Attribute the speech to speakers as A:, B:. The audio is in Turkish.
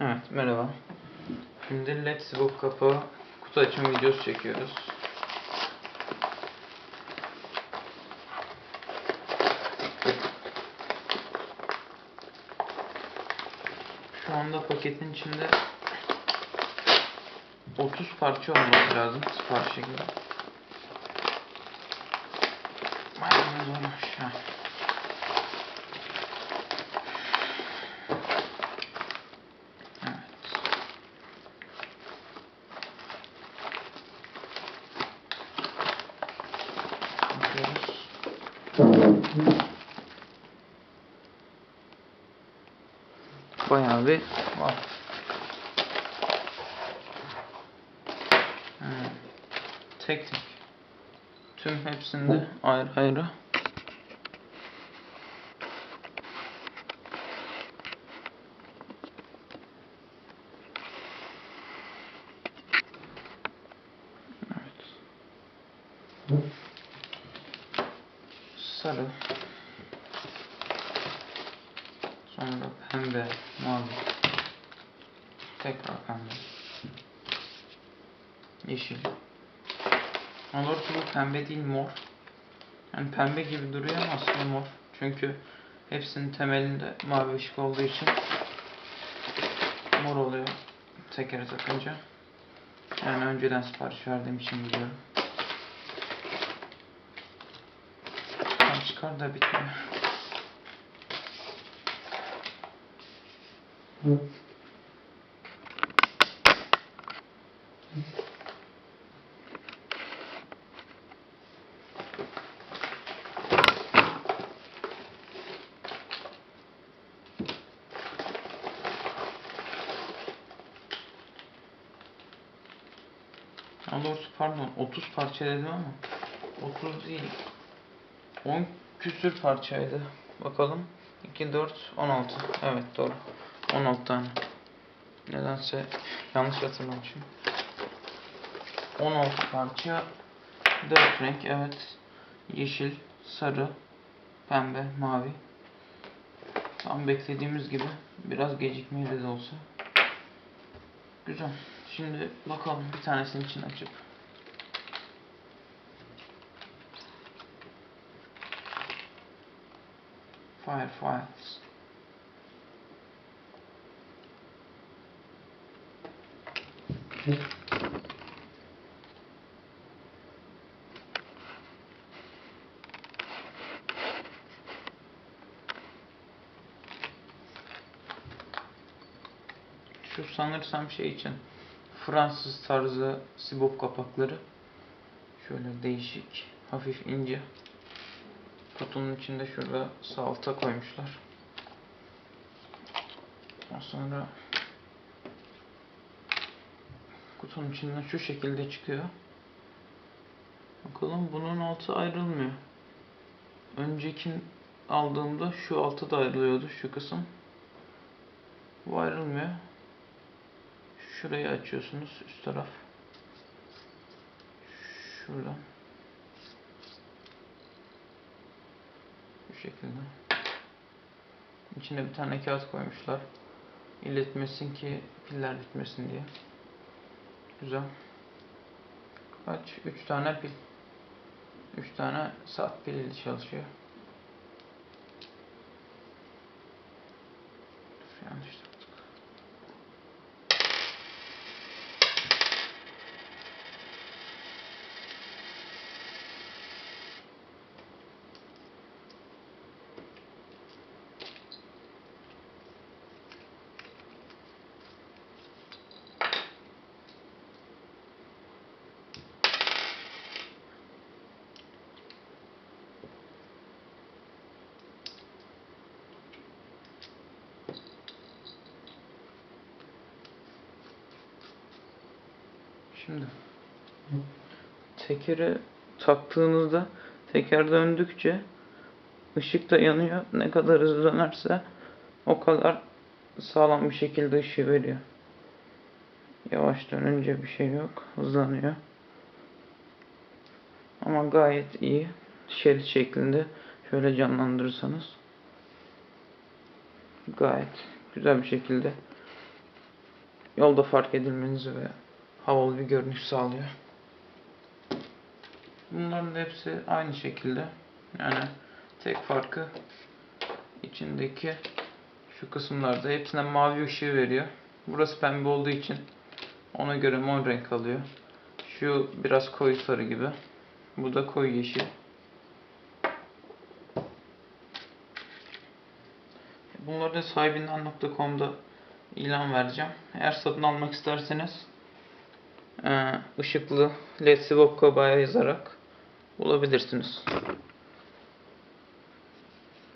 A: Evet merhaba. Şimdi Let's Book kapağı kutu açım videosu çekiyoruz. Şu anda paketin içinde 30 parça olması lazım siparişe göre. Bayağı zormuş ha. Evet. Bakıyoruz. Bayağı bir var. Hmm. Tek tek. Tüm hepsinde ayrı ayrı. Evet. Sarı. Sonra pembe, mavi. Tekrar pembe. Yeşil. Olur ki bu pembe değil mor. Yani pembe gibi duruyor ama aslında mor. Çünkü hepsinin temelinde mavi ışık olduğu için mor oluyor tekere takınca. Yani önceden sipariş verdiğim için biliyorum. Tam çıkar da bitmiyor. Daha doğrusu pardon 30 parça dedim ama 30 değil 10 küsür parçaydı. Bakalım 2, 4, 16 Evet doğru 16 tane Nedense yanlış hatırlamışım. 16 parça 4 renk evet. Yeşil, sarı, pembe, mavi. Tam beklediğimiz gibi biraz gecikmeli de olsa. Güzel. Şimdi bakalım bir tanesini için açıp. Firefiles. Şu sanırsam şey için Fransız tarzı sibop kapakları. Şöyle değişik, hafif ince. Kutunun içinde şurada salta koymuşlar. Ondan sonra kutunun içinden şu şekilde çıkıyor. Bakalım bunun altı ayrılmıyor. Önceki aldığımda şu altı da ayrılıyordu şu kısım. Bu ayrılmıyor. Şurayı açıyorsunuz üst taraf. Şuradan. Bu şekilde. İçine bir tane kağıt koymuşlar. İletmesin ki piller bitmesin diye. Güzel. Kaç? 3 tane pil. 3 tane saat piliyle çalışıyor. Yanlış Şimdi tekeri taktığınızda teker döndükçe ışık da yanıyor. Ne kadar hızlı dönerse o kadar sağlam bir şekilde ışığı veriyor. Yavaş dönünce bir şey yok. Hızlanıyor. Ama gayet iyi. Şerit şeklinde şöyle canlandırırsanız gayet güzel bir şekilde yolda fark edilmenizi ve havalı bir görünüş sağlıyor. Bunların da hepsi aynı şekilde. Yani tek farkı içindeki şu kısımlarda hepsine mavi ışığı veriyor. Burası pembe olduğu için ona göre mor renk alıyor. Şu biraz koyu sarı gibi. Bu da koyu yeşil. Bunları da sahibinden.com'da ilan vereceğim. Eğer satın almak isterseniz ışıklı LED Sivok Kobaya yazarak bulabilirsiniz.